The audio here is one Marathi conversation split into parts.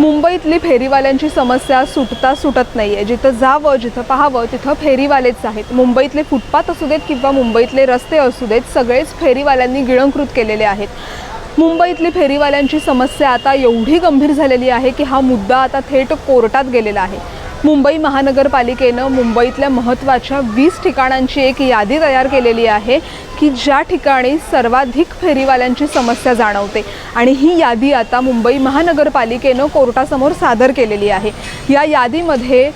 मुंबईतली फेरीवाल्यांची समस्या सुटता सुटत नाही आहे जिथं जावं जिथं पाहावं तिथं फेरीवालेच आहेत. मुंबईतले फुटपाथ असू देत किंवा मुंबईतले रस्ते असू देत सगळेच फेरीवाल्यांनी गिळंकृत केलेले आहेत. मुंबईतली फेरीवाल्यांची समस्या आता एवढी गंभीर झालेली आहे की हा मुद्दा आता थेट कोर्टात गेलेला आहे. मुंबई महानगरपालिकेनं मुंबईतल्या महत्त्वाच्या वीस ठिकाणांची एक यादी तयार केलेली आहे की ज्या ठिकाणी सर्वाधिक फेरीवाल्यांची समस्या जाणवते. आणि ही यादी आता मुंबई महानगरपालिकेनं कोर्टासमोर सादर केलेली आहे. या यादीमध्ये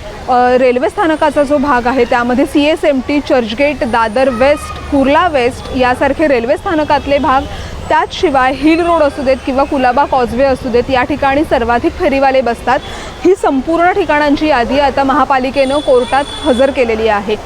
रेल्वे स्थानकाचा जो भाग आहे त्यामध्ये C S M T Churchgate Dadar west Kurla west यासारखे रेल्वे स्थानकातले भाग त्याचशिवाय हिल रोड असू देत किंवा कुलाबा कॉजवे असू देत या ठिकाणी सर्वाधिक फेरीवाले बसतात. ही संपूर्ण ठिकाणांची यादी आता महापालिकेनं कोर्टात हजर केलेली आहे.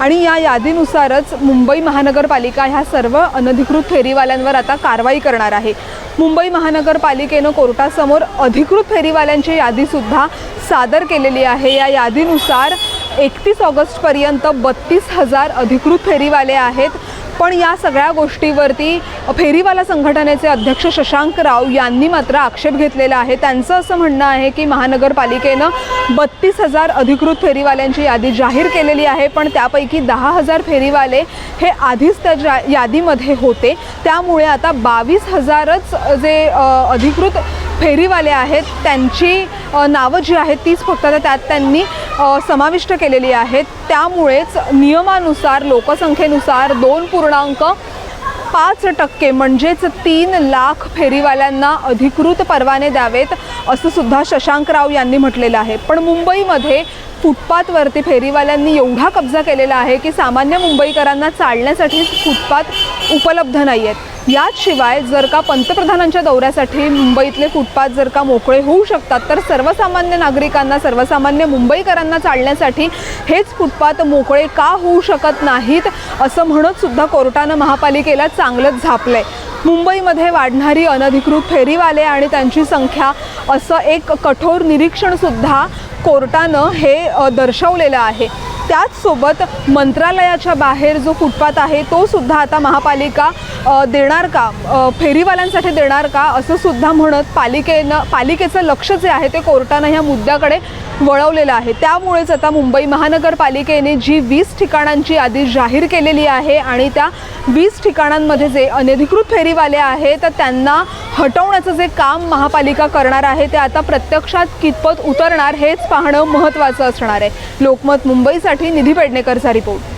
आणि या यादीनुसारच मुंबई महानगरपालिका ह्या सर्व अनधिकृत फेरीवाल्यांवर आता कारवाई करणार आहे. मुंबई महानगरपालिकेनं कोर्टासमोर अधिकृत फेरीवाल्यांची यादीसुद्धा सादर केलेली आहे. या यादीनुसार एकतीस ऑगस्टपर्यंत बत्तीस हजार अधिकृत फेरीवाले आहेत. पण या सगळ्या गोष्टीवरती फेरीवाला संघटनेचे अध्यक्ष शशांक राव यांनी मात्र आक्षेप घेतलेला आहे. त्यांचं असं म्हणणं आहे की महानगरपालिकेनं बत्तीस हजार अधिकृत फेरीवाल्यांची यादी जाहीर केलेली आहे पण त्यापैकी दहा हजार फेरीवाले हे आधीच त्या जा यादीमध्ये होते. त्यामुळे आता बावीस हजारच जे अधिकृत फेरीवाले आहेत त्यांची नावं जी आहेत तीच फक्त त्यात त्यांनी समाविष्ट केलेली आहेत. त्यामुळेच नियमानुसार लोकसंख्येनुसार दोन पूर्णांक पाच टक्के म्हणजेच तीन लाख फेरीवाल्यांना अधिकृत परवाने द्यावेत असं सुद्धा शशांकराव यांनी म्हटलेलं आहे. पण मुंबईमध्ये फुटपाथवरती फेरीवाल्यांनी एवढा कब्जा केलेला आहे की सामान्य मुंबईकरांना चालण्यासाठी फुटपाथ उपलब्ध नाही आहेत याचशिवाय जर का पंतप्रधानांच्या दौऱ्यासाठी मुंबईतले फुटपाथ जर का मोकळे होऊ शकतात तर सर्वसामान्य नागरिकांना सर्वसामान्य मुंबईकरांना चालण्यासाठी हेच फुटपाथ मोकळे का होऊ शकत नाहीत असं म्हणत सुद्धा कोर्टानं महापालिकेला चांगलंच झापलंय. मुंबईमध्ये वाढणारी अनधिकृत फेरीवाले आणि त्यांची संख्या असं एक कठोर निरीक्षणसुद्धा कोर्टानं हे दर्शवलेलं आहे. त्याचसोबत मंत्रालयाच्या बाहेर जो फुटपाथ आहे तो सुद्धा आता महापालिका देणार का? फेरीवाल्यांसाठी देणार का? असं सुद्धा म्हणत पालिकेनं पालिकेचं लक्ष जे आहे ते कोर्टानं ह्या मुद्द्याकडे वळवलेलं आहे. त्यामुळेच आता मुंबई महानगरपालिकेने जी वीस ठिकाणांची यादी जाहीर केलेली आहे आणि त्या वीस ठिकाणांमध्ये जे अनधिकृत फेरीवाले आहेत तर त्यांना हटवण्याचं जे काम महापालिका करणार आहे ते आता प्रत्यक्षात कितपत उतरणार हेच पाहणं महत्त्वाचं असणार आहे. लोकमत मुंबईसाठी निधी पेडणेकरचा रिपोर्ट.